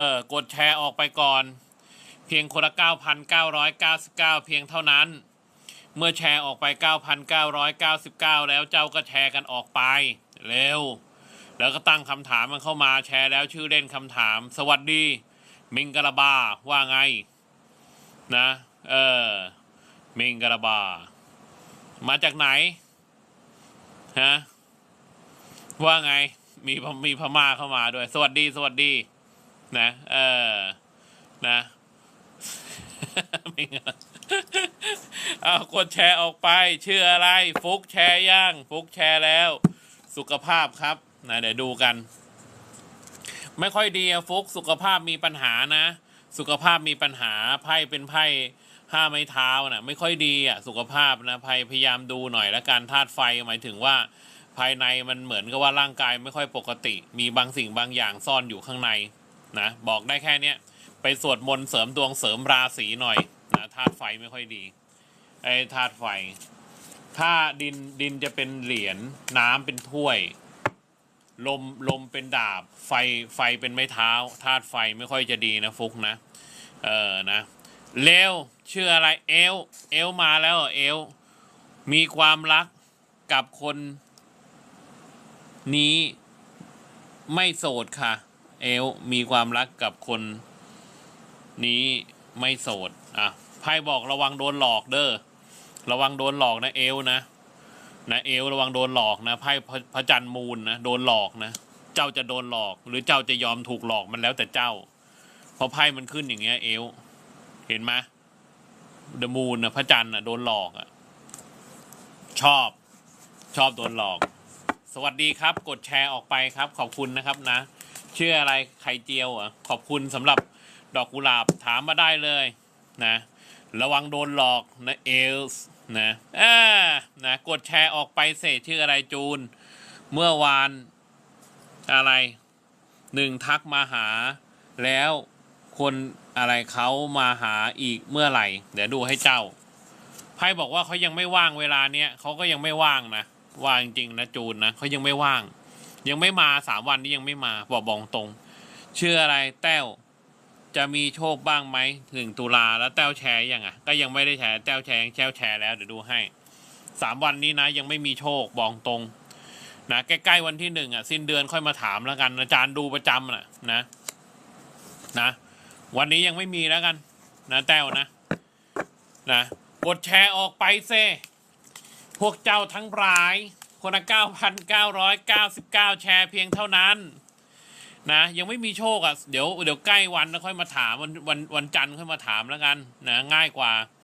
เออกดแชร์ออกไปก่อน เพียงคนละ9,999 เพียงเท่านั้น เมื่อแชร์ออกไป 9,999 แล้วเจ้าก็แชร์กันออกไป เร็ว แล้วก็ตั้งคำถามมันเข้ามาแชร์แล้วชื่อเล่นคำถาม สวัสดี มิงกะบาว่าไง นะ เออ มิงกะบา มาจากไหน ฮะ ว่าไง มีพมีพม่าเข้ามาด้วย สวัสดี สวัสดี นะ เออ นะไม่งั้นเอากดแชร์ออกไป ชื่ออะไร ฟุกแชร์ย่าง ฟุกแชร์แล้ว สุขภาพครับ นะ เดี๋ยวดูกัน ไม่ค่อยดีอะฟุกสุขภาพมีปัญหานะ สุขภาพมีปัญหา ไพ่เป็นไพ่ห้าไม้เท้านะไม่ค่อยดีอะสุขภาพนะไพ่พยายามดูหน่อยและการธาตุไฟหมายถึงว่าภายในมันเหมือนกับว่าร่างกายไม่ค่อยปกติ มีบางสิ่งบางอย่างซ่อนอยู่ข้างใน นะบอกได้แค่เนี้ยไปสวดมนต์เสริมดวงเสริมราศีหน่อยนะธาตุไฟไม่ค่อยดีไอ้ธาตุไฟ ถ้าดินดินจะเป็นเหรียญน้ำเป็นถ้วย ลมลมเป็นดาบ ไฟไฟเป็นไม้เท้าธาตุไฟไม่ค่อยจะดีนะฟุกนะเออนะเร็วชื่ออะไรเอลเอลมาแล้วเอลมีความรักกับคนนี้ไม่โสดค่ะ เอลมีความรักกับคนนี้ไม่โสด อะไพ่บอกระวังโดนหลอกเด้อ ระวังโดนหลอกนะเอลนะ นะเอลระวังโดนหลอกนะไพ่พระจันทร์มูลนะโดนหลอกนะ เจ้าจะโดนหลอก หรือเจ้าจะยอมถูกหลอกมันแล้วแต่เจ้า เพราะไพ่มันขึ้นอย่างเงี้ยเอล เห็นไหมเดอะมูนนะพระจันทร์นะโดนหลอกอะชอบ ชอบโดนหลอก สวัสดีครับ กดแชร์ออกไปครับ ขอบคุณนะครับนะ ชื่ออะไรไข่เจียวอะขอบคุณสำหรับดอกกุหลาบถามมาได้เลยนะ ระวังโดนหลอกนะเอลส์นะอ่านะกดแชร์ออกไปเสร็จชื่ออะไรจูน เมื่อวานอะไรหนึ่งทักมาหา แล้วคนอะไรเขามาหาอีกเมื่อไหร่ เดี๋ยวดูให้เจ้าไพ่บอกว่าเขายังไม่ว่างเวลาเนี้ยเขาก็ยังไม่ว่างนะว่างจริงนะจูนนะเขายังไม่ว่าง ยังไม่มาสามวันนี้ยังไม่มาบอกบอกตรงชื่ออะไรแต้วจะมีโชคบ้างไหมถึงตุลาแล้วแต้วแชร์ยังอะ ก็ยังไม่ได้แชร์แต้วแชร์แต้วแชร์แล้วเดี๋ยวดูให้สามวันนี้นะ ยังไม่มีโชคบอกตรงนะใกล้ๆวันที่หนึ่งอะสิ้นเดือนค่อยมาถามแล้วกันอาจารย์ดูประจำน่ะนะนะ วันนี้ยังไม่มีแล้วกัน นะแต้วนะนะกดแชร์ออกไปเซพวกเจ้าทั้งหลาย คนละเก้าพันเก้าร้อยเก้าสิบเก้าแชร์เพียงเท่านั้น นะ ยังไม่มีโชคอะ เดี๋ยวเดี๋ยวใกล้วันแล้วค่อยมาถามวันวันวันจันทร์ค่อยมาถามแล้วกันนะง่ายกว่า